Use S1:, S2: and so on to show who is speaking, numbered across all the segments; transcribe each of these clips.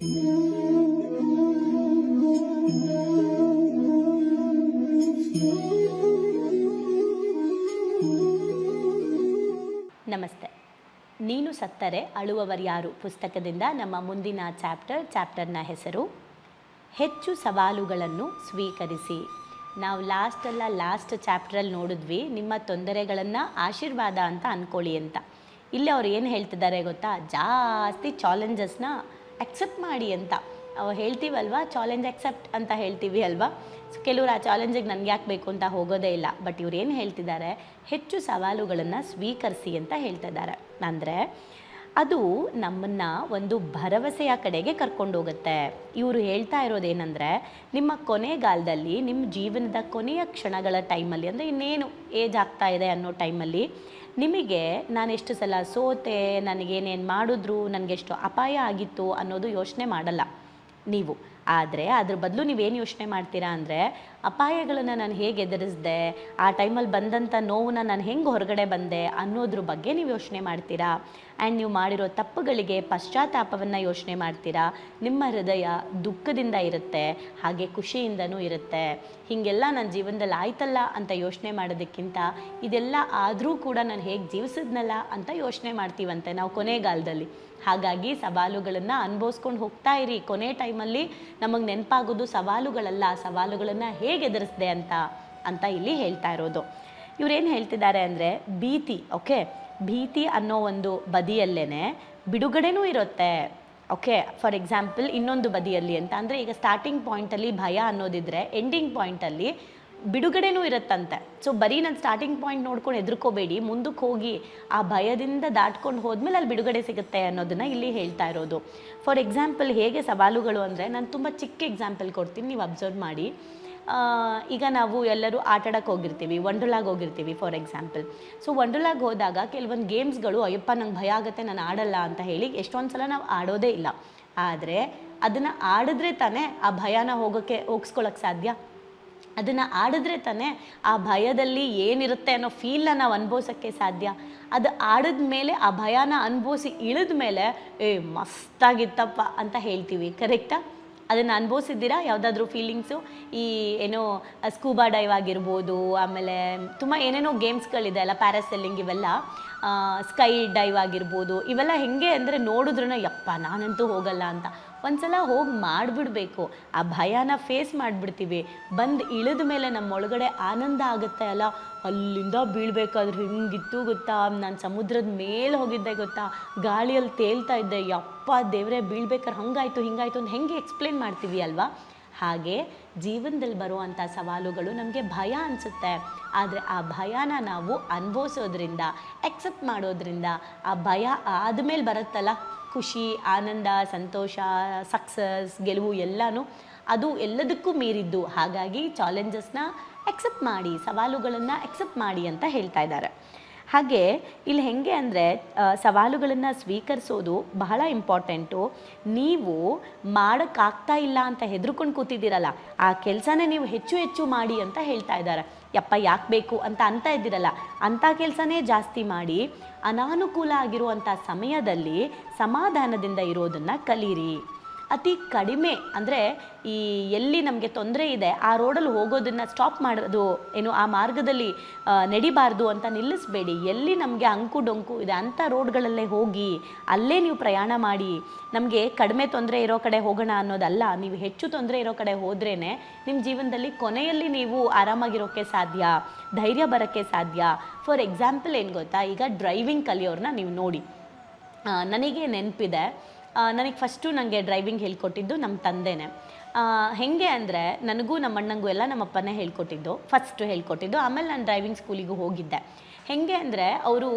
S1: ನಮಸ್ತೆ. ನೀನು ಸತ್ತರೆ ಅಳುವವರ್ಯಾರು ಪುಸ್ತಕದಿಂದ ನಮ್ಮ ಮುಂದಿನ ಚಾಪ್ಟರ್, ಚಾಪ್ಟರ್ನ ಹೆಸರು, ಹೆಚ್ಚು ಸವಾಲುಗಳನ್ನು ಸ್ವೀಕರಿಸಿ. ನಾವು ಲಾಸ್ಟಲ್ಲ ಲಾಸ್ಟ್ ಚಾಪ್ಟ್ರಲ್ಲಿ ನೋಡಿದ್ವಿ, ನಿಮ್ಮ ತೊಂದರೆಗಳನ್ನು ಆಶೀರ್ವಾದ ಅಂತ ಅಂದ್ಕೊಳ್ಳಿ ಅಂತ. ಇಲ್ಲಿ ಅವ್ರು ಏನು ಹೇಳ್ತಿದ್ದಾರೆ ಗೊತ್ತಾ? ಜಾಸ್ತಿ ಚಾಲೆಂಜಸ್ನ ಅಕ್ಸೆಪ್ಟ್ ಮಾಡಿ ಅಂತ. ಹೇಳ್ತೀವಲ್ವಾ ಚಾಲೆಂಜ್ ಅಕ್ಸೆಪ್ಟ್ ಅಂತ ಹೇಳ್ತೀವಿ ಅಲ್ವಾ? ಸೊ ಕೆಲವರು ಆ ಚಾಲೆಂಜಿಗೆ ನನಗೆ ಯಾಕೆ ಬೇಕು ಅಂತ ಹೋಗೋದೇ ಇಲ್ಲ. ಬಟ್ ಇವ್ರು ಏನು ಹೇಳ್ತಿದ್ದಾರೆ ಹೆಚ್ಚು ಸವಾಲುಗಳನ್ನು ಸ್ವೀಕರಿಸಿ ಅಂತ ಹೇಳ್ತಿದ್ದಾರೆ ಅಂದರೆ, ಅದು ನಮ್ಮನ್ನು ಒಂದು ಭರವಸೆಯ ಕಡೆಗೆ ಕರ್ಕೊಂಡು ಹೋಗುತ್ತೆ. ಇವರು ಹೇಳ್ತಾ ಇರೋದೇನೆಂದರೆ ನಿಮ್ಮ ಕೊನೆಗಾಲದಲ್ಲಿ ನಿಮ್ಮ ಜೀವನದ ಕೊನೆಯ ಕ್ಷಣಗಳ ಟೈಮಲ್ಲಿ ಅಂದರೆ ಇನ್ನೇನು ಏಜ್ ಆಗ್ತಾ ಇದೆ ಅನ್ನೋ ಟೈಮಲ್ಲಿ ನಿಮಗೆ ನಾನು ಎಷ್ಟು ಸಲ ಸೋತೆ ನನಗೇನೇನು ಮಾಡಿದ್ರು ನನಗೆಷ್ಟು ಅಪಾಯ ಆಗಿತ್ತು ಅನ್ನೋದು ಯೋಚನೆ ಮಾಡಲ್ಲ. ನೀವು ಆದರೆ ಅದ್ರ ಬದಲು ನೀವೇನು ಯೋಚನೆ ಮಾಡ್ತೀರಾ ಅಂದರೆ ಅಪಾಯಗಳನ್ನು ನಾನು ಹೇಗೆ ಎದುರಿಸ್ದೆ, ಆ ಟೈಮಲ್ಲಿ ಬಂದಂಥ ನೋವನ್ನ ನಾನು ಹೆಂಗೆ ಹೊರಗಡೆ ಬಂದೆ ಅನ್ನೋದ್ರ ಬಗ್ಗೆ ನೀವು ಯೋಚನೆ ಮಾಡ್ತೀರಾ? ಆ್ಯಂಡ್ ನೀವು ಮಾಡಿರೋ ತಪ್ಪುಗಳಿಗೆ ಪಶ್ಚಾತ್ತಾಪವನ್ನು ಯೋಚನೆ ಮಾಡ್ತೀರಾ? ನಿಮ್ಮ ಹೃದಯ ದುಃಖದಿಂದ ಇರುತ್ತೆ, ಹಾಗೆ ಖುಷಿಯಿಂದನೂ ಇರುತ್ತೆ. ಹೀಗೆಲ್ಲ ನನ್ನ ಜೀವನದಲ್ಲಿ ಆಯ್ತಲ್ಲ ಅಂತ ಯೋಚನೆ ಮಾಡೋದಕ್ಕಿಂತ ಇದೆಲ್ಲ ಆದರೂ ಕೂಡ ನಾನು ಹೇಗೆ ಜೀವಿಸಿದ್ನಲ್ಲ ಅಂತ ಯೋಚನೆ ಮಾಡ್ತೀವಂತೆ ನಾವು ಕೊನೆಗಾಲದಲ್ಲಿ. ಹಾಗಾಗಿ ಸವಾಲುಗಳನ್ನು ಅನುಭವಿಸ್ಕೊಂಡು ಹೋಗ್ತಾ ಇರಿ ಕೊನೆ ಟೈಮಲ್ಲಿ ನಮಗೆ ನೆನಪಾಗೋದು ಸವಾಲುಗಳಲ್ಲ ಸವಾಲುಗಳನ್ನು ಹೇಗೆ ಎದುರಿಸಿದೆ ಅಂತ ಅಂತ ಇಲ್ಲಿ ಹೇಳ್ತಾ ಇರೋದು. ಇವರೇನು ಹೇಳ್ತಿದ್ದಾರೆ ಅಂದರೆ ಭೀತಿ, ಓಕೆ? ಭೀತಿ ಅನ್ನೋ ಒಂದು ಬದಿಯಲ್ಲೇ ಬಿಡುಗಡೆನೂ ಇರುತ್ತೆ, ಓಕೆ? ಫಾರ್ ಎಕ್ಸಾಂಪಲ್ ಇನ್ನೊಂದು ಬದಿಯಲ್ಲಿ ಅಂತ. ಅಂದರೆ ಈಗ ಸ್ಟಾರ್ಟಿಂಗ್ ಪಾಯಿಂಟಲ್ಲಿ ಭಯ ಅನ್ನೋದಿದ್ರೆ ಎಂಡಿಂಗ್ ಪಾಯಿಂಟಲ್ಲಿ ಬಿಡುಗಡೆನೂ ಇರುತ್ತಂತೆ. ಸೊ ಬರೀ ನಾನು ಸ್ಟಾರ್ಟಿಂಗ್ ಪಾಯಿಂಟ್ ನೋಡ್ಕೊಂಡು ಎದುರ್ಕೋಬೇಡಿ ಮುಂದಕ್ಕೆ ಹೋಗಿ ಆ ಭಯದಿಂದ ದಾಟ್ಕೊಂಡು ಹೋದ್ಮೇಲೆ ಅಲ್ಲಿ ಬಿಡುಗಡೆ ಸಿಗುತ್ತೆ ಅನ್ನೋದನ್ನು ಇಲ್ಲಿ ಹೇಳ್ತಾ ಇರೋದು. ಫಾರ್ ಎಕ್ಸಾಂಪಲ್ ಹೇಗೆ ಸವಾಲುಗಳು ಅಂದರೆ, ನಾನು ತುಂಬ ಚಿಕ್ಕ ಎಕ್ಸಾಂಪಲ್ ಕೊಡ್ತೀನಿ, ನೀವು ಅಬ್ಸರ್ವ್ ಮಾಡಿ. ಈಗ ನಾವು ಎಲ್ಲರೂ ಆಟಾಡಕ್ಕೆ ಹೋಗಿರ್ತೀವಿ ವಂಡ್ರಲಾಗಿ ಹೋಗಿರ್ತೀವಿ ಫಾರ್ ಎಕ್ಸಾಂಪಲ್ ಸೊ ವಂಡ್ರಲಾಗಿ ಹೋದಾಗ ಕೆಲವೊಂದು ಗೇಮ್ಸ್ಗಳು ಅಯ್ಯಪ್ಪ, ನಂಗೆ ಭಯ ಆಗುತ್ತೆ, ನಾನು ಆಡಲ್ಲ ಅಂತ ಹೇಳಿ ಎಷ್ಟೊಂದು ಸಲ ನಾವು ಆಡೋದೇ ಇಲ್ಲ. ಆದರೆ, ಅದನ್ನು ಆಡಿದ್ರೆ ತಾನೇ ಆ ಭಯನ ಹೋಗೋಕ್ಕೆ ಹೋಗಿಸ್ಕೊಳ್ಳೋಕ್ಕೆ ಸಾಧ್ಯ? ಅದನ್ನು ಆಡಿದ್ರೆ ತಾನೇ ಆ ಭಯದಲ್ಲಿ ಏನಿರುತ್ತೆ ಅನ್ನೋ ಫೀಲ್ನ ನಾವು ಅನುಭವಿಸೋಕ್ಕೆ ಸಾಧ್ಯ. ಅದು ಆಡಿದ ಮೇಲೆ, ಆ ಭಯನ ಅನುಭವಿಸಿ ಇಳಿದ ಮೇಲೆ, ಏ, ಮಸ್ತಾಗಿತ್ತಪ್ಪ ಅಂತ ಹೇಳ್ತೀವಿ ಕರೆಕ್ಟಾ ಅದನ್ನು ಅನುಭವಿಸಿದ್ದೀರಾ? ಯಾವುದಾದ್ರೂ ಫೀಲಿಂಗ್ಸು ಈ ಏನೋ ಸ್ಕೂಬಾ ಡೈವ್ ಆಗಿರ್ಬೋದು, ಆಮೇಲೆ ತುಂಬ ಏನೇನೋ ಗೇಮ್ಸ್ಗಳಿದೆ ಅಲ್ಲ ಪ್ಯಾರಾಸೆಲ್ಲಿಂಗ್ ಇವೆಲ್ಲ. ಸ್ಕೈ ಡೈವ್ ಆಗಿರ್ಬೋದು, ಇವೆಲ್ಲ ಹೆಂಗೆ ಅಂದರೆ ನೋಡಿದ್ರೂ ಯಪ್ಪ, ನಾನಂತೂ ಹೋಗಲ್ಲ ಅಂತ. ಒಂದ್ಸಲ ಹೋಗಿ ಮಾಡಿಬಿಡ್ಬೇಕು. ಆ ಭಯನ ಫೇಸ್ ಮಾಡಿಬಿಡ್ತೀವಿ. ಬಂದು ಇಳಿದ ಮೇಲೆ ನಮ್ಮ ಒಳಗಡೆ ಆನಂದ ಆಗುತ್ತೆ ಅಲ್ಲ? ಅಲ್ಲಿಂದ ಬೀಳ್ಬೇಕಾದ್ರೆ ಹಿಂಗಿತ್ತು ಗೊತ್ತಾ? ನಾನು ಸಮುದ್ರದ ಮೇಲೆ ಹೋಗಿದ್ದೆ ಗೊತ್ತಾ? ಗಾಳಿಯಲ್ಲಿ ತೇಲ್ತಾ ಇದ್ದೆ. ಯಪ್ಪ ದೇವರೇ, ಬೀಳ್ಬೇಕಾದ್ರೆ ಹಂಗಾಯ್ತು, ಹಿಂಗಾಯ್ತು ಅಂತ ಹೆಂಗೆ ಎಕ್ಸ್ಪ್ಲೇನ್ ಮಾಡ್ತೀವಿ ಅಲ್ವಾ? ಹಾಗೆ ಜೀವನದಲ್ಲಿ ಬರುವಂಥ ಸವಾಲುಗಳು ನಮಗೆ ಭಯ ಅನಿಸುತ್ತೆ. ಆದರೆ ಆ ಭಯನ ನಾವು ಅನುಭವಿಸೋದ್ರಿಂದ ಎಕ್ಸೆಪ್ಟ್ ಮಾಡೋದ್ರಿಂದ ಆ ಭಯ ಆದಮೇಲೆ ಬರುತ್ತಲ್ಲ? ಖುಷಿ, ಆನಂದ, ಸಂತೋಷ ಸಕ್ಸಸ್ ಗೆಲುವು ಎಲ್ಲನೂ ಅದು ಎಲ್ಲದಕ್ಕೂ ಮೀರಿದ್ದು. ಹಾಗಾಗಿ ಚಾಲೆಂಜಸ್ನ ಎಕ್ಸೆಪ್ಟ್ ಮಾಡಿ, ಸವಾಲುಗಳನ್ನು ಎಕ್ಸೆಪ್ಟ್ ಮಾಡಿ ಅಂತ ಹೇಳ್ತಾ ಇದ್ದಾರೆ. ಹಾಗೆ ಇಲ್ಲಿ ಹೆಂಗೆ ಅಂದರೆ ಸವಾಲುಗಳನ್ನು ಸ್ವೀಕರಿಸೋದು ಬಹಳ ಇಂಪಾರ್ಟೆಂಟು ನೀವು ಮಾಡೋಕ್ಕಾಗ್ತಾ ಇಲ್ಲ ಅಂತ ಹೆದರ್ಕೊಂಡು ಕೂತಿದ್ದೀರಲ್ಲ, ಆ ಕೆಲಸನೇ ನೀವು ಹೆಚ್ಚು ಹೆಚ್ಚು ಮಾಡಿ ಅಂತ ಹೇಳ್ತಾ ಇದ್ದಾರೆ. ಯಪ್ಪ, ಯಾಕೆ ಬೇಕು ಅಂತ ಅಂತ ಇದ್ದೀರಲ್ಲ ಅಂಥ ಕೆಲಸನೇ ಜಾಸ್ತಿ ಮಾಡಿ ಅನಾನುಕೂಲ ಆಗಿರುವಂಥ ಸಮಯದಲ್ಲಿ ಸಮಾಧಾನದಿಂದ ಇರೋದನ್ನು ಕಲೀರಿ. ಅತಿ ಕಡಿಮೆ ಅಂದರೆ ಈ ಎಲ್ಲಿ ನಮಗೆ ತೊಂದರೆ ಇದೆ, ಆ ರೋಡಲ್ಲಿ ಹೋಗೋದನ್ನು ಸ್ಟಾಪ್ ಮಾಡೋದು, ಏನು ಆ ಮಾರ್ಗದಲ್ಲಿ ನಡಿಬಾರ್ದು ಅಂತ ನಿಲ್ಲಿಸಬೇಡಿ. ಎಲ್ಲಿ ನಮಗೆ ಅಂಕು ಡೊಂಕು ಇದೆ ಅಂಥ ರೋಡ್ಗಳಲ್ಲೇ ಹೋಗಿ, ಅಲ್ಲೇ ನೀವು ಪ್ರಯಾಣ ಮಾಡಿ, ನಮಗೆ ಕಡಿಮೆ ತೊಂದರೆ ಇರೋ ಕಡೆ ಹೋಗೋಣ ಅನ್ನೋದಲ್ಲ, ನೀವು ಹೆಚ್ಚು ತೊಂದರೆ ಇರೋ ಕಡೆ ಹೋದ್ರೇ ನಿಮ್ಮ ಜೀವನದಲ್ಲಿ ಕೊನೆಯಲ್ಲಿ ನೀವು ಆರಾಮಾಗಿರೋಕ್ಕೆ ಸಾಧ್ಯ, ಧೈರ್ಯ ಬರೋಕ್ಕೆ ಸಾಧ್ಯ. ಫಾರ್ ಎಕ್ಸಾಂಪಲ್ ಏನು ಗೊತ್ತಾ? ಈಗ ಡ್ರೈವಿಂಗ್ ಕಲಿಯೋರನ್ನ ನೀವು ನೋಡಿ. ನನಗೆ ನೆನಪಿದೆ ನನಗೆ ಫಸ್ಟು ನನಗೆ ಡ್ರೈವಿಂಗ್ ಹೇಳ್ಕೊಟ್ಟಿದ್ದು ನಮ್ಮ ತಂದೆನೇ. ಹೇಗೆ ಅಂದರೆ ನನಗೂ ನಮ್ಮ ಅಣ್ಣಂಗೂ ಎಲ್ಲ ನಮ್ಮ ಅಪ್ಪನೇ ಹೇಳ್ಕೊಟ್ಟಿದ್ದು ಫಸ್ಟು ಹೇಳ್ಕೊಟ್ಟಿದ್ದು. ಆಮೇಲೆ ನಾನು ಡ್ರೈವಿಂಗ್ ಸ್ಕೂಲಿಗೂ ಹೋಗಿದ್ದೆ. ಹೆಂಗೆ ಅಂದರೆ ಅವರು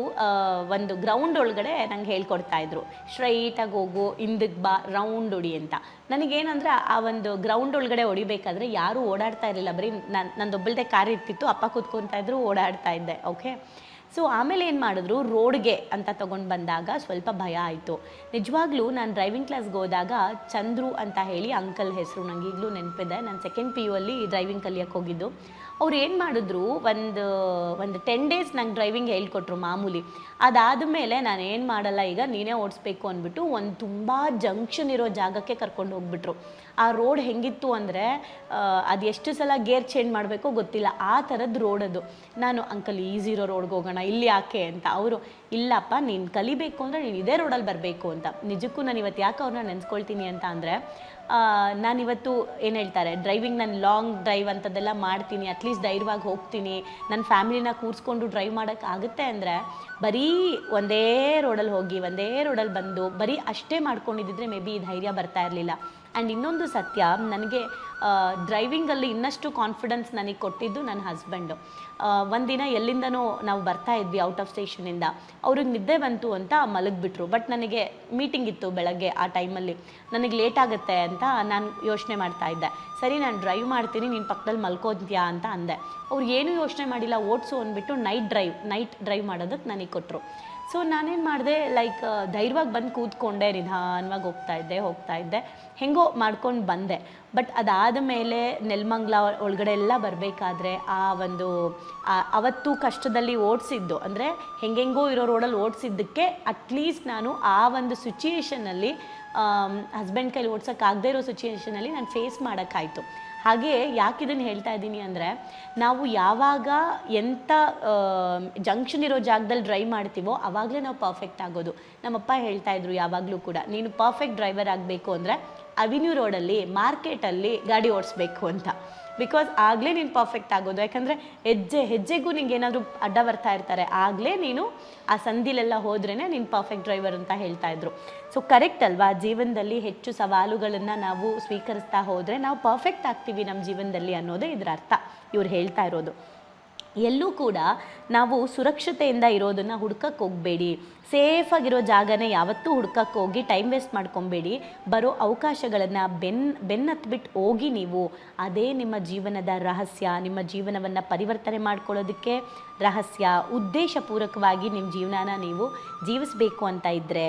S1: ಒಂದು ಗ್ರೌಂಡ್ ಒಳಗಡೆ ನಂಗೆ ಹೇಳ್ಕೊಡ್ತಾ ಇದ್ರು. ಸ್ಟ್ರೈಟಾಗಿ ಹೋಗು ಹಿಂದಕ್ಕೆ ಬಾ ರೌಂಡ್ ಹೊಡಿ ಅಂತ. ನನಗೇನಂದ್ರೆ ಆ ಒಂದು ಗ್ರೌಂಡ್ ಒಳಗಡೆ ಹೊಡಿಬೇಕಾದ್ರೆ ಯಾರೂ ಓಡಾಡ್ತಾ ಇರಲಿಲ್ಲ. ಬರೀ ನನ್ನ ನಂದೊಬ್ಬಳದೇ ಕಾರ್ ಇರ್ತಿತ್ತು, ಅಪ್ಪ ಕೂತ್ಕೊತಾ ಇದ್ರು, ಓಡಾಡ್ತಾ ಇದ್ದೆ ಓಕೆ ಸೊ ಆಮೇಲೆ ಏನು ಮಾಡಿದ್ರು? ರೋಡ್ಗೆ ಅಂತ ತೊಗೊಂಡು ಬಂದಾಗ ಸ್ವಲ್ಪ ಭಯ ಆಯಿತು. ನಿಜವಾಗ್ಲೂ ನಾನು ಡ್ರೈವಿಂಗ್ ಕ್ಲಾಸ್ಗೆ ಹೋದಾಗ ಚಂದ್ರು ಅಂತ ಹೇಳಿ ಅಂಕಲ್ ಹೆಸರು ನನಗೆ ಈಗಲೂ ನೆನಪಿದೆ. ನಾನು ಸೆಕೆಂಡ್ ಪಿ ಯು ಅಲ್ಲಿ ಡ್ರೈವಿಂಗ್ ಕಲಿಯೋಕ್ಕೆ ಹೋಗಿದ್ದು. ಅವ್ರು ಏನು ಮಾಡಿದ್ರು? ಒಂದು ಒಂದು ಟೆನ್ ಡೇಸ್ ನಂಗೆ ಡ್ರೈವಿಂಗ್ ಹೇಳ್ಕೊಟ್ರು ಮಾಮೂಲಿ. ಅದಾದ ಮೇಲೆ ನಾನು ಏನು ಮಾಡಲ್ಲ, ಈಗ ನೀನೇ ಓಡಿಸ್ಬೇಕು ಅಂದ್ಬಿಟ್ಟು ಒಂದು ತುಂಬ ಜಂಕ್ಷನ್ ಇರೋ ಜಾಗಕ್ಕೆ ಕರ್ಕೊಂಡು ಹೋಗ್ಬಿಟ್ರು. ಆ ರೋಡ್ ಹೆಂಗಿತ್ತು ಅಂದರೆ ಅದು ಎಷ್ಟು ಸಲ ಗೇರ್ ಚೇಂಜ್ ಮಾಡಬೇಕೋ ಗೊತ್ತಿಲ್ಲ. ಆ ಥರದ್ದು ರೋಡ್ ಅದು. ನಾನು, ಅಂಕಲ್ ಈಸಿ ಇರೋ ರೋಡ್ಗೆ ಹೋಗೋಣ. ಇಲ್ಲಿ ಯಾಕೆ? ಅಂತ. ಅವರು ಇಲ್ಲಪ್ಪ, ನೀನು ಕಲಿಬೇಕು ಅಂದರೆ ನೀನು ಇದೇ ರೋಡಲ್ಲಿ ಬರಬೇಕು ಅಂತ. ನಿಜಕ್ಕೂ ನಾನು ಇವತ್ತು ಯಾಕೆ ಅವ್ರನ್ನ ನೆನೆಸ್ಕೊಳ್ತೀನಿ ಅಂತ ಅಂದರೆ ನಾನಿವತ್ತು ಏನು ಹೇಳ್ತಾರೆ ಡ್ರೈವಿಂಗ್ ನಾನು ಲಾಂಗ್ ಡ್ರೈವ್ ಅಂಥದ್ದೆಲ್ಲ ಮಾಡ್ತೀನಿ ಅಟ್ಲೀಸ್ಟ್ ಧೈರ್ಯವಾಗಿ ಹೋಗ್ತೀನಿ. ನನ್ನ ಫ್ಯಾಮಿಲಿನ ಕೂರಿಸ್ಕೊಂಡು ಡ್ರೈವ್ ಮಾಡೋಕ್ಕೆ ಆಗುತ್ತೆ ಅಂದರೆ, ಬರೀ ಒಂದೇ ರೋಡಲ್ಲಿ ಹೋಗಿ, ಒಂದೇ ರೋಡಲ್ಲಿ ಬಂದು, ಬರೀ ಅಷ್ಟೇ ಮಾಡ್ಕೊಂಡಿದ್ದಿದ್ರೆ ಮೇ ಬಿ ಧೈರ್ಯ ಬರ್ತಾ ಇರಲಿಲ್ಲ. ಆ್ಯಂಡ್ ಇನ್ನೊಂದು ಸತ್ಯ, ನನಗೆ ಡ್ರೈವಿಂಗಲ್ಲಿ ಇನ್ನಷ್ಟು ಕಾನ್ಫಿಡೆನ್ಸ್ ನನಗೆ ಕೊಟ್ಟಿದ್ದು ನನ್ನ ಹಸ್ಬೆಂಡು ಒಂದಿನ ಎಲ್ಲಿಂದನೋ ನಾವು ಬರ್ತಾ ಇದ್ವಿ ಔಟ್ ಆಫ್ ಸ್ಟೇಷನಿಂದ ಅವ್ರಿಗೆ ನಿದ್ದೆ ಬಂತು ಅಂತ ಮಲಗಿಬಿಟ್ರು. ಬಟ್ ನನಗೆ ಮೀಟಿಂಗ್ ಇತ್ತು ಬೆಳಗ್ಗೆ ಆ ಟೈಮಲ್ಲಿ ನನಗೆ ಲೇಟ್ ಆಗುತ್ತೆ ಅಂತ ನಾನು ಯೋಚನೆ ಮಾಡ್ತಾ ಇದ್ದೆ. ಸರಿ, ನಾನು ಡ್ರೈವ್ ಮಾಡ್ತೀನಿ, ನೀನು ಪಕ್ಕದಲ್ಲಿ ಮಲ್ಕೋದ್ಯಾ ಅಂತ ಅಂದೆ. ಅವ್ರು ಏನೂ ಯೋಚನೆ ಮಾಡಿಲ್ಲ, ಓಡಿಸು ಅಂದ್ಬಿಟ್ಟು ನೈಟ್ ಡ್ರೈವ್ ನೈಟ್ ಡ್ರೈವ್ ಮಾಡೋದಕ್ಕೆ ನನಗೆ ಕೊಟ್ಟರು ಸೊ ನಾನೇನು ಮಾಡಿದೆ ಲೈಕ್ ಧೈರ್ಯವಾಗಿ ಬಂದು ಕೂತ್ಕೊಂಡೆ, ನಿಧಾನವಾಗಿ ಹೋಗ್ತಾ ಇದ್ದೆ ಹೋಗ್ತಾ ಇದ್ದೆ. ಹೆಂಗೋ ಮಾಡ್ಕೊಂಡು ಬಂದೆ. ಬಟ್ ಅದಾದ ಮೇಲೆ ನೆಲಮಂಗ್ಲ ಒಳಗಡೆ ಎಲ್ಲ ಬರಬೇಕಾದ್ರೆ ಆ ಒಂದು ಅವತ್ತು ಕಷ್ಟದಲ್ಲಿ ಓಡಿಸಿದ್ದು. ಅಂದರೆ ಹೆಂಗೆಂಗೋ ಇರೋ ರೋಡಲ್ಲಿ ಓಡಿಸಿದ್ದಕ್ಕೆ ಅಟ್ಲೀಸ್ಟ್ ನಾನು ಆ ಒಂದು ಸಿಚುಯೇಷನಲ್ಲಿ ಹಸ್ಬೆಂಡ್ ಕೈಲಿ ಓಡ್ಸೋಕ್ಕಾಗದೇ ಇರೋ ಸಿಚುಯೇಷನಲ್ಲಿ ನಾನು ಫೇಸ್ ಮಾಡೋಕ್ಕಾಯ್ತು. ಹಾಗೆ ಯಾಕೆ ಇದನ್ನು ಹೇಳ್ತಾ ಇದ್ದೀನಿ ಅಂದರೆ, ನಾವು ಯಾವಾಗ ಎಂಥ ಜಂಕ್ಷನ್ ಇರೋ ಜಾಗದಲ್ಲಿ ಡ್ರೈವ್ ಮಾಡ್ತೀವೋ ಆವಾಗಲೇ ನಾವು ಪರ್ಫೆಕ್ಟ್ ಆಗೋದು. ನಮ್ಮಪ್ಪ ಹೇಳ್ತಾ ಇದ್ರು ಯಾವಾಗಲೂ ಕೂಡ, ನೀನು ಪರ್ಫೆಕ್ಟ್ ಡ್ರೈವರ್ ಆಗಬೇಕು ಅಂದರೆ ಅವಿನ್ಯೂ ರೋಡಲ್ಲಿ ಮಾರ್ಕೆಟಲ್ಲಿ ಗಾಡಿ ಓಡಿಸ್ಬೇಕು ಅಂತ. ಬಿಕಾಸ್ ಆಗಲೇ ನೀನು ಪರ್ಫೆಕ್ಟ್ ಆಗೋದು. ಯಾಕಂದರೆ ಹೆಜ್ಜೆ, ಹೆಜ್ಜೆಗೂ ನಿಂಗೆ ಏನಾದರೂ ಅಡ್ಡ ಬರ್ತಾ ಇರ್ತಾರೆ. ಆಗಲೇ ನೀನು ಆ ಸಂದಿಲೆಲ್ಲ ಹೋದ್ರೇ ನೀನು ಪರ್ಫೆಕ್ಟ್ ಡ್ರೈವರ್ ಅಂತ ಹೇಳ್ತಾ ಇದ್ರು. ಸೊ ಕರೆಕ್ಟ್ ಅಲ್ವಾ? ಜೀವನದಲ್ಲಿ ಹೆಚ್ಚು ಸವಾಲುಗಳನ್ನು ನಾವು ಸ್ವೀಕರಿಸ್ತಾ ಹೋದರೆ ನಾವು ಪರ್ಫೆಕ್ಟ್ ಆಗ್ತೀವಿ ನಮ್ಮ ಜೀವನದಲ್ಲಿ ಅನ್ನೋದೇ ಇದರ ಅರ್ಥ. ಇವ್ರು ಹೇಳ್ತಾ ಇರೋದು. ಎಲ್ಲೂ ಕೂಡ ನಾವು ಸುರಕ್ಷತೆಯಿಂದ ಇರೋದನ್ನು ಹುಡ್ಕಕ್ಕೆ ಹೋಗಬೇಡಿ. ಸೇಫಾಗಿರೋ ಜಾಗನೇ ಯಾವತ್ತೂ ಹುಡ್ಕಕ್ಕೆ ಹೋಗಿ ಟೈಮ್ ವೇಸ್ಟ್ ಮಾಡ್ಕೊಬೇಡಿ. ಬರೋ ಅವಕಾಶಗಳನ್ನು ಬೆನ್ ಬೆನ್ನತ್ಬಿಟ್ಟು ಹೋಗಿ ನೀವು. ಅದೇ ನಿಮ್ಮ ಜೀವನದ ರಹಸ್ಯ, ನಿಮ್ಮ ಜೀವನವನ್ನು ಪರಿವರ್ತನೆ ಮಾಡ್ಕೊಳ್ಳೋದಕ್ಕೆ ರಹಸ್ಯ, ಉದ್ದೇಶಪೂರ್ವಕವಾಗಿ ನಿಮ್ಮ ಜೀವನನ ನೀವು ಜೀವಿಸಬೇಕು ಅಂತ ಇದ್ದರೆ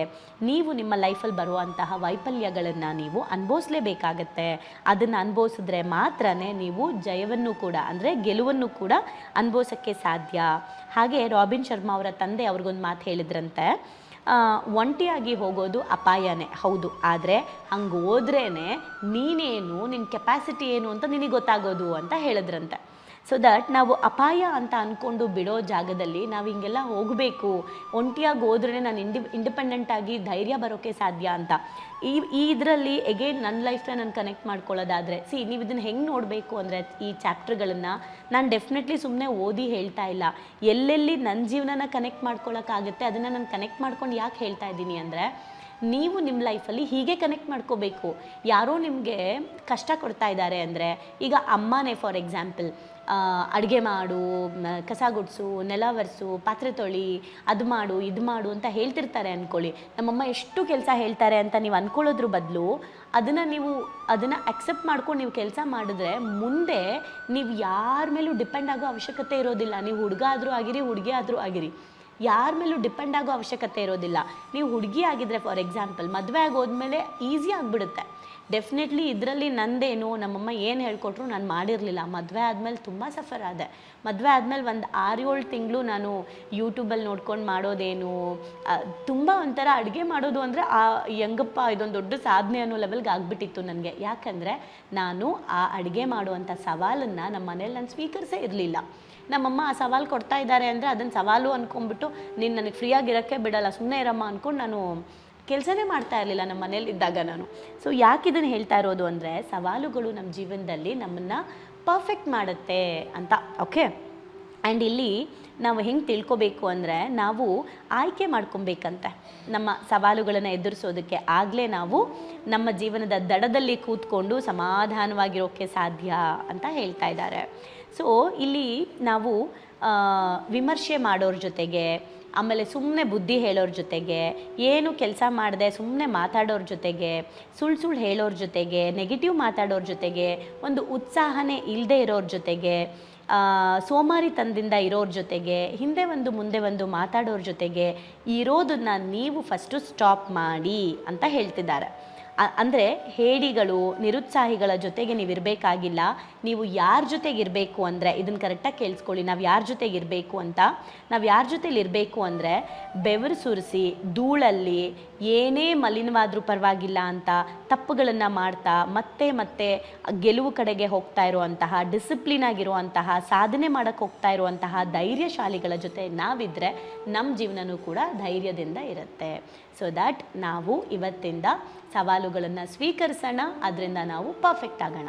S1: ನೀವು ನಿಮ್ಮ ಲೈಫಲ್ಲಿ ಬರುವಂತಹ ವೈಫಲ್ಯಗಳನ್ನು ನೀವು ಅನುಭವಿಸ್ಲೇಬೇಕಾಗತ್ತೆ. ಅದನ್ನು ಅನುಭವಿಸಿದ್ರೆ ಮಾತ್ರನೇ ನೀವು ಜಯವನ್ನು ಕೂಡ ಅಂದರೆ ಗೆಲುವನ್ನು ಕೂಡ ಅನುಭವಿಸೋಕ್ಕೆ ಸಾಧ್ಯ? ಹಾಗೆ ರಾಬಿನ್ ಶರ್ಮಾ ಅವರ ತಂದೆ ಅವ್ರಿಗೊಂದು ಮಾತು ಹೇಳಿದ್ರಂತೆ. ಒಂಟಿಯಾಗಿ ಹೋಗೋದು ಅಪಾಯನೇ. ಹೌದು, ಆದರೆ ಹಂಗೆ ಹೋದ್ರೇ ನೀನೇನು ನಿನ್ನ ಕೆಪಾಸಿಟಿ ಏನು ಅಂತ ನಿನಗೆ ಗೊತ್ತಾಗೋದು ಅಂತ ಹೇಳಿದ್ರಂತೆ. ಸೊ ದಟ್ ನಾವು ಅಪಾಯ ಅಂತ ಅಂದ್ಕೊಂಡು ಬಿಡೋ ಜಾಗದಲ್ಲಿ ನಾವು ಹಿಂಗೆಲ್ಲ ಹೋಗಬೇಕು. ಒಂಟಿಯಾಗಿ ಹೋದ್ರೇ ನಾನು ಇಂಡಿ ಇಂಡಿಪೆಂಡೆಂಟಾಗಿ ಧೈರ್ಯ ಬರೋಕ್ಕೆ ಸಾಧ್ಯ ಅಂತ. ಈ ಈ ಇದರಲ್ಲಿ ಎಗೇನ್ ನನ್ನ ಲೈಫ್ನ ನಾನು ಕನೆಕ್ಟ್ ಮಾಡ್ಕೊಳ್ಳೋದಾದರೆ ಸಿ ನೀವು ಇದನ್ನು ಹೆಂಗೆ ನೋಡಬೇಕು ಅಂದರೆ ಈ ಚಾಪ್ಟರ್ಗಳನ್ನು ನಾನು ಡೆಫಿನೆಟ್ಲಿ ಸುಮ್ಮನೆ ಓದಿ ಹೇಳ್ತಾ ಇಲ್ಲ. ಎಲ್ಲೆಲ್ಲಿ ನನ್ನ ಜೀವನನ ಕನೆಕ್ಟ್ ಮಾಡ್ಕೊಳ್ಳೋಕ್ಕಾಗುತ್ತೆ ಅದನ್ನು ನಾನು ಕನೆಕ್ಟ್ ಮಾಡ್ಕೊಂಡು ಯಾಕೆ ಹೇಳ್ತಾ ಇದ್ದೀನಿ ಅಂದರೆ, ನೀವು ನಿಮ್ಮ ಲೈಫಲ್ಲಿ ಹೀಗೆ ಕನೆಕ್ಟ್ ಮಾಡ್ಕೋಬೇಕು. ಯಾರೋ ನಿಮಗೆ ಕಷ್ಟ ಕೊಡ್ತಾ ಇದ್ದಾರೆ ಅಂದರೆ, ಈಗ ಅಮ್ಮನೇ ಫಾರ್ ಎಕ್ಸಾಂಪಲ್ ಅಡುಗೆ ಮಾಡು ಕಸ ಗುಡಿಸು, ನೆಲ ಒರೆಸು, ಪಾತ್ರೆ ತೊಳಿ, ಅದು ಮಾಡು, ಇದು ಮಾಡು ಅಂತ ಹೇಳ್ತಿರ್ತಾರೆ ಅಂದ್ಕೊಳ್ಳಿ ನಮ್ಮಮ್ಮ ಎಷ್ಟು ಕೆಲಸ ಹೇಳ್ತಾರೆ ಅಂತ ನೀವು ಅಂದ್ಕೊಳ್ಳೋದ್ರ ಬದಲು ಅದನ್ನು ನೀವು ಅದನ್ನು ಅಕ್ಸೆಪ್ಟ್ ಮಾಡ್ಕೊಂಡು ನೀವು ಕೆಲಸ ಮಾಡಿದ್ರೆ ಮುಂದೆ ನೀವು ಯಾರ ಮೇಲೂ ಡಿಪೆಂಡ್ ಆಗೋ ಅವಶ್ಯಕತೆ ಇರೋದಿಲ್ಲ. ನೀವು ಹುಡುಗ ಆದರೂ ಆಗಿರಿ, ಹುಡುಗಿ ಆದರೂ ಆಗಿರಿ. ಯಾರ ಮೇಲೂ ಡಿಪೆಂಡ್ ಆಗೋ ಅವಶ್ಯಕತೆ ಇರೋದಿಲ್ಲ. ನೀವು ಹುಡುಗಿ ಆಗಿದ್ರೆ ಫಾರ್ ಎಕ್ಸಾಂಪಲ್ ಮದುವೆ ಆಗೋದ್ಮೇಲೆ ಈಸಿ ಆಗಿಬಿಡುತ್ತೆ. ಡೆಫಿನೆಟ್ಲಿ ಇದರಲ್ಲಿ ನಂದೇನು, ನಮ್ಮಮ್ಮ ಏನು ಹೇಳ್ಕೊಟ್ರು ನಾನು ಮಾಡಿರಲಿಲ್ಲ. ಮದುವೆ ಆದಮೇಲೆ ತುಂಬ ಸಫರ್ ಆದೆ. ಮದುವೆ ಆದಮೇಲೆ ಒಂದು ಆರು ಏಳು ತಿಂಗಳು ನಾನು ಯೂಟ್ಯೂಬಲ್ಲಿ ನೋಡ್ಕೊಂಡು ಮಾಡೋದೇನು ತುಂಬ ಒಂಥರ ಅಡುಗೆ ಮಾಡೋದು ಅಂದರೆ ಆ ಹೆಂಗಪ್ಪ ಇದೊಂದು ದೊಡ್ಡ ಸಾಧನೆ ಅನ್ನೋ ಲೆವೆಲ್ಗೆ ಆಗಿಬಿಟ್ಟಿತ್ತು ನನಗೆ. ಯಾಕಂದರೆ ನಾನು ಆ ಅಡುಗೆ ಮಾಡುವಂಥ ಸವಾಲನ್ನು ನಮ್ಮ ಮನೇಲಿ ನಾನು ಸ್ವೀಕರಿಸೇ ಇರಲಿಲ್ಲ. ನಮ್ಮಮ್ಮ ಆ ಸವಾಲು ಕೊಡ್ತಾ ಇದ್ದಾರೆ ಅಂದರೆ ಅದನ್ನು ಸವಾಲು ಅಂದ್ಕೊಂಡ್ಬಿಟ್ಟು ನೀನು ನನಗೆ ಫ್ರೀಯಾಗಿರೋಕ್ಕೆ ಬಿಡಲ್ಲ ಸುಮ್ಮನೆ ಇರಮ್ಮ ಅಂದ್ಕೊಂಡು ನಾನು ಕೆಲಸನೇ ಮಾಡ್ತಾ ಇರಲಿಲ್ಲ ನಮ್ಮ ಮನೇಲಿ ಇದ್ದಾಗ ನಾನು. ಸೊ ಯಾಕೆ ಇದನ್ನು ಹೇಳ್ತಾ ಇರೋದು ಅಂದರೆ, ಸವಾಲುಗಳು ನಮ್ಮ ಜೀವನದಲ್ಲಿ ನಮ್ಮನ್ನು ಪರ್ಫೆಕ್ಟ್ ಮಾಡುತ್ತೆ ಅಂತ ಓಕೆ ಆ್ಯಂಡ್ ಇಲ್ಲಿ ನಾವು ಹೆಂಗೆ ತಿಳ್ಕೊಬೇಕು ಅಂದರೆ, ನಾವು ಆಯ್ಕೆ ಮಾಡ್ಕೊಬೇಕಂತೆ. ನಮ್ಮ ಸವಾಲುಗಳನ್ನು ಎದುರಿಸೋದಕ್ಕೆ ಆಗಲೇ ನಾವು ನಮ್ಮ ಜೀವನದ ದಡದಲ್ಲಿ ಕೂತ್ಕೊಂಡು ಸಮಾಧಾನವಾಗಿರೋಕ್ಕೆ ಸಾಧ್ಯ ಅಂತ ಹೇಳ್ತಾ ಇದ್ದಾರೆ. ಸೊ ಇಲ್ಲಿ ನಾವು ವಿಮರ್ಶೆ ಮಾಡೋರ ಜೊತೆಗೆ ಆಮೇಲೆ ಸುಮ್ಮನೆ ಬುದ್ಧಿ ಹೇಳೋರ ಜೊತೆಗೆ, ಏನು ಕೆಲಸ ಮಾಡದೆ ಸುಮ್ಮನೆ ಮಾತಾಡೋರ ಜೊತೆಗೆ ಸುಳ್ಳು ಸುಳ್ಳು ಹೇಳೋರ ಜೊತೆಗೆ ನೆಗೆಟಿವ್ ಮಾತಾಡೋರ ಜೊತೆಗೆ, ಒಂದು ಉತ್ಸಾಹನೇ ಇಲ್ಲದೆ ಇರೋರ ಜೊತೆಗೆ ಸೋಮಾರಿತನದಿಂದ ಇರೋರ ಜೊತೆಗೆ, ಹಿಂದೆ ಒಂದು ಮುಂದೆ ಒಂದು ಮಾತಾಡೋರ ಜೊತೆಗೆ ಇರೋದನ್ನು ನೀವು ಫಸ್ಟು ಸ್ಟಾಪ್ ಮಾಡಿ ಅಂತ ಹೇಳ್ತಿದ್ದಾರೆ. ಅಂದ್ರೆ ಹೇಡಿಗಳು, ನಿರುತ್ಸಾಹಿಗಳ ಜೊತೆಗೆ ನೀವು ಇರಬೇಕಾಗಿಲ್ಲ ನೀವು ಯಾರ ಜೊತೆಗೆ ಇರಬೇಕು ಅಂದರೆ ಇದನ್ನು ಕರೆಕ್ಟಾಗಿ ಕೇಳಿಸ್ಕೊಳ್ಳಿ. ನಾವು ಯಾರ ಜೊತೆಗೆ ಇರಬೇಕು ಅಂತ. ನಾವು ಯಾರ ಜೊತೇಲಿ ಇರಬೇಕು ಅಂದರೆ, ಬೆವರು ಸುರಿಸಿ, ಧೂಳಲ್ಲಿ, ಏನೇ ಮಲಿನವಾದರೂ ಪರವಾಗಿಲ್ಲ ಅಂತ, ತಪ್ಪುಗಳನ್ನು ಮಾಡ್ತಾ, ಮತ್ತೆ ಮತ್ತೆ ಗೆಲುವು ಕಡೆಗೆ ಹೋಗ್ತಾ ಇರುವಂತಹ, ಡಿಸಿಪ್ಲಿನ್ ಆಗಿರುವಂತಹ, ಸಾಧನೆ ಮಾಡೋಕ್ಕೆ ಹೋಗ್ತಾ ಇರುವಂತಹ ಧೈರ್ಯಶಾಲಿಗಳ ಜೊತೆ ನಾವಿದ್ದರೆ ನಮ್ಮ ಜೀವನನೂ ಕೂಡ ಧೈರ್ಯದಿಂದ ಇರುತ್ತೆ. ಸೊ ದ್ಯಾಟ್ ನಾವು ಇವತ್ತಿಂದ ಸವಾಲುಗಳನ್ನು ಸ್ವೀಕರಿಸೋಣ. ಅದರಿಂದ ನಾವು ಪರ್ಫೆಕ್ಟ್ ಆಗೋಣ.